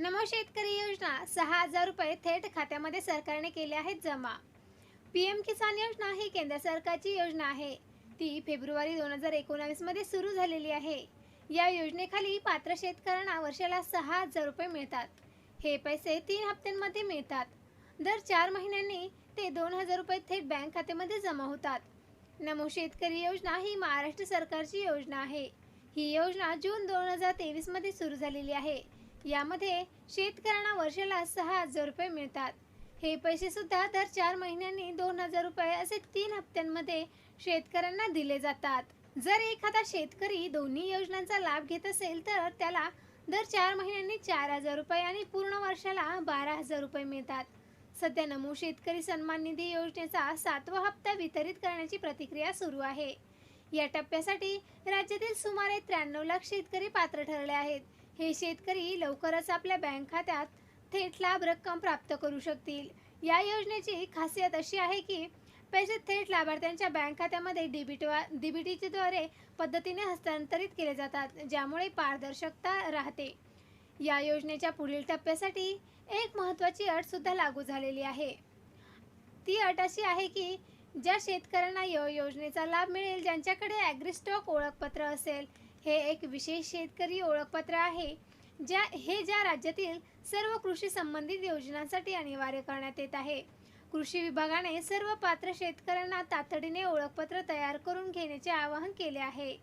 नमो शेतकरी योजना सहा हजार रुपये थेट खात्यामध्ये सरकारने केले आहेत जमा. पी एम किसान योजना ही केंद्र सरकारची योजना आहे. ती फेब्रुवारी दोन हजार एकोणावीसमध्ये सुरू झालेली आहे. या योजनेखाली पात्र शेतकऱ्यांना वर्षाला सहा हजार रुपये मिळतात. हे पैसे तीन हप्त्यांमध्ये मिळतात. दर चार महिन्यांनी ते दोन हजार रुपये थेट बँक खात्यामध्ये जमा होतात. नमो शेतकरी योजना ही महाराष्ट्र सरकारची योजना आहे. ही योजना जून दोन हजार तेवीसमध्ये सुरू झालेली आहे. यामध्ये शेतकऱ्यांना वर्षाला सहा हजार रुपये मिळतात. हे पैसे सुद्धा दर चार महिन्यांनी दोन हजार रुपये असे तीन हप्त्यांमध्ये शेतकऱ्यांना दिले जातात. जर एखादा शेतकरी दोन्ही योजनांचा लाभ घेत असेल तर त्याला दर चार महिन्यांनी चार हजार रुपये आणि पूर्ण वर्षाला बारा हजार रुपये मिळतात. सध्या नमो शेतकरी सन्मान निधी योजनेचा सातवा हप्ता वितरित करण्याची प्रतिक्रिया सुरू आहे. या टप्प्यासाठी राज्यातील सुमारे त्र्याण्णव लाख शेतकरी पात्र ठरले आहेत. हे शेतकरी लवकरच आपल्या बँक खात्यात थेट लाभ रक्कम प्राप्त करू शकतील. या योजनेची खासियत अशी आहे की पैसे थेट लाभार्थ्यांच्या बँक खात्यामध्ये डीबीटी डीबीटीच्या द्वारे पद्धतीने हस्तांतरित केले जातात ज्यामुळे पारदर्शकता राहते. या योजनेच्या पुढील टप्प्यासाठी एक महत्त्वाची अट सुद्धा लागू झालेली आहे. ती अट अशी आहे की ज्या शेतकऱ्यांना या योजनेचा लाभ मिळेल ज्यांच्याकडे ॲग्रिस्टॉक ओळखपत्र असेल हे एक विशेष शेतकरी ओळखपत्र आहे ज्या हे ज्या राज्यातील सर्व कृषी संबंधित योजनांसाठी अनिवार्य करण्यात येत आहे. कृषी विभागाने सर्व पात्र शेतकऱ्यांना तातडीने ओळखपत्र तयार करून घेण्याचे आवाहन केले आहे.